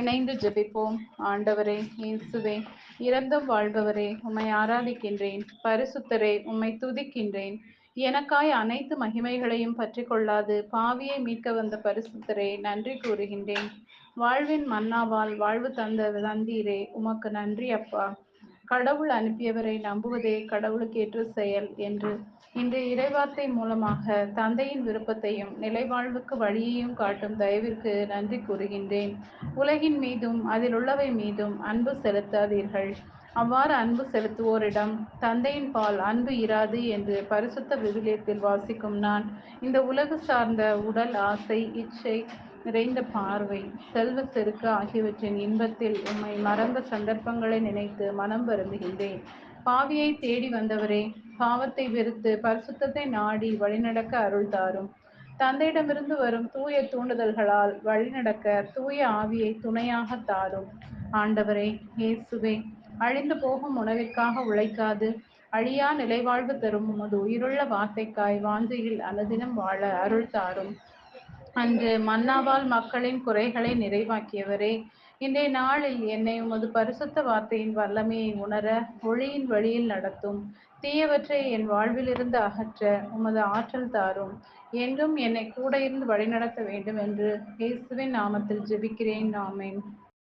இணைந்து ஜெபிப்போம். ஆண்டவரே இயேசுவே இறந்தும் வாழ்பவரே உம்மை ஆராதிக்கின்றேன். பரிசுத்தரே உம்மை துதிக்கின்றேன். எனக்காய் அனைத்து மகிமைகளையும் பற்றி கொள்ளாது பாவியை மீட்க வந்த பரிசுத்தரே நன்றி கூறுகின்றேன். வாழ்வின் மன்னாவால் வாழ்வு தந்த தந்தீரே உமக்கு நன்றி அப்பா. கடவுள் அனுப்பியவரை நம்புவதே கடவுளுக்கு ஏற்ற செயல் என்று இன்று இறைவார்த்தை மூலமாக தந்தையின் விருப்பத்தையும் நிலைவாழ்வுக்கு வழியையும் காட்டும் தயவிற்கு நன்றி கூறுகின்றேன். உலகின் மீதும் அதில் உள்ளவை மீதும் அன்பு செலுத்தாதீர்கள். அவ்வாறு அன்பு செலுத்துவோரிடம் தந்தையின் பால் அன்பு இராது என்று பரிசுத்த விவிலியத்தில் வாசிக்கும் நான். இந்த உலகு சார்ந்த உடல் ஆசை இச்சை நிறைந்த பார்வை செல்வ செருக்கு ஆகியவற்றின் இன்பத்தில் உம்மை மறந்த சந்தர்ப்பங்களை நினைத்து மனம் வருந்துகின்றேன். பாவியை தேடி வந்தவரே பாவத்தை வெறுத்து பரிசுத்தத்தை நாடி வழிநடக்க அருள் தாரும். தந்தையிடமிருந்து வரும் தூய தூண்டுதல்களால் வழிநடக்க தூய ஆவியை துணையாக தாரும். ஆண்டவரே இயேசுவே அழிந்து போகும் உணவிற்காக உழைக்காது. அழியா நிலைவாழ்வு தரும் உமது உயிருள்ள வார்த்தைக்காய் வாஞ்சையில் அனுதினம் வாழ அருள் தாரும். அன்று மன்னாவால் மக்களின் குறைகளை நிறைவாக்கியவரே. இன்றைய நாளில் என்னை உமது பரிசுத்த வார்த்தையின் வல்லமையை உணர ஒளியின் வழியில் நடத்தும். தீயவற்றை என் வாழ்விலிருந்து அகற்ற உமது ஆற்றல் தாரும். என்றும் என்னை கூட இருந்து வழிநடத்த வேண்டும் என்று இயேசுவின் நாமத்தில் ஜெபிக்கிறேன். நாமேன்